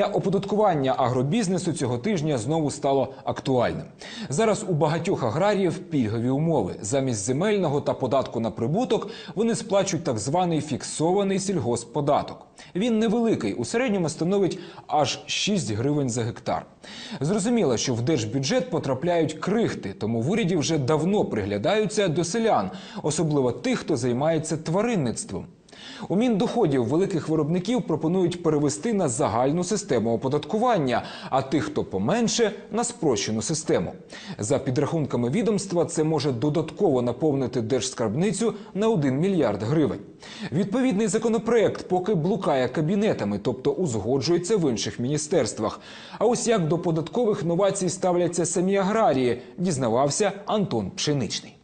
Оподаткування агробізнесу цього тижня знову стало актуальним. Зараз у багатьох аграріїв пільгові умови. Замість земельного та податку на прибуток вони сплачують так званий фіксований сільгоспподаток. Він невеликий, у середньому становить аж 6 гривень за гектар. Зрозуміло, що в держбюджет потрапляють крихти, тому в уряді вже давно приглядаються до селян, особливо тих, хто займається тваринництвом. У Міндоходів великих виробників пропонують перевести на загальну систему оподаткування, а тих, хто поменше, на спрощену систему. За підрахунками відомства, це може додатково наповнити держскарбницю на 1 мільярд гривень. Відповідний законопроект поки блукає кабінетами, тобто узгоджується в інших міністерствах. А ось як до податкових новацій ставляться самі аграрії, дізнавався Антон Пшеничний.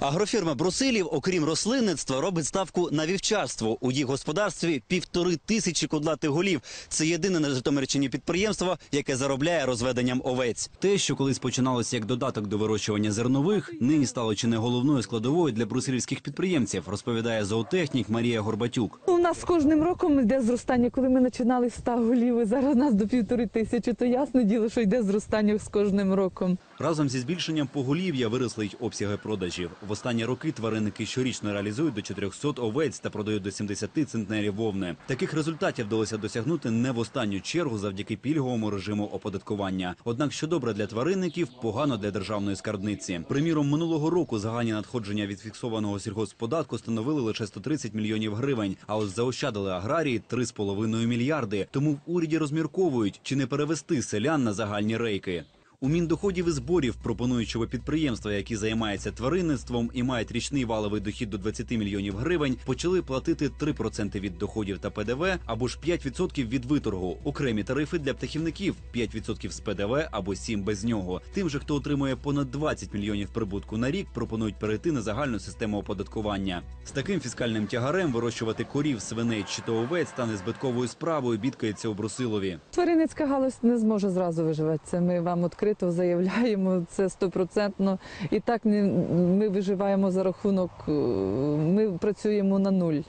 Агрофірма Брусилів, окрім рослинництва, робить ставку на вівчарство. У їх господарстві півтори тисячі кудлатих голів. Це єдине на Житомирщині підприємство, яке заробляє розведенням овець. Те, що колись починалося як додаток до вирощування зернових, нині стало чи не головною складовою для брусилівських підприємців, розповідає зоотехнік Марія Горбатюк. У нас з кожним роком йде зростання. Коли ми починали з 100 голів, і зараз нас до півтори тисячі, то ясно діло, що йде зростання з кожним роком. Разом зі збільшенням поголів'я виросли й обсяги продажів. В останні роки тваринники щорічно реалізують до 400 овець та продають до 70 центнерів вовни. Таких результатів вдалося досягнути не в останню чергу завдяки пільговому режиму оподаткування. Однак, що добре для тваринників, погано для державної скарбниці. Приміром, минулого року загальні надходження від фіксованого сільгоспподатку становили лише 130 мільйонів гривень. А ось заощадили аграрії 3,5 мільярди. Тому в уряді розмірковують, чи не перевести селян на загальні рейки. У Міндоходів і зборів пропонують, щоб підприємства, які займаються тваринництвом і мають річний валовий дохід до 20 мільйонів гривень, почали платити 3% від доходів та ПДВ або ж 5% від виторгу. Окремі тарифи для птахівників 5% з ПДВ або 7% без нього. Тим же, хто отримує понад 20 мільйонів прибутку на рік, пропонують перейти на загальну систему оподаткування. З таким фіскальним тягарем вирощувати корів, свиней чи то овець стане збитковою справою. Бідкається у Брусилові. Тваринницька галузь не зможе зразу виживати. Це ми вам відкрито заявляємо. Це стопроцентно. І так ми виживаємо за рахунок. е, Ми працюємо на нуль.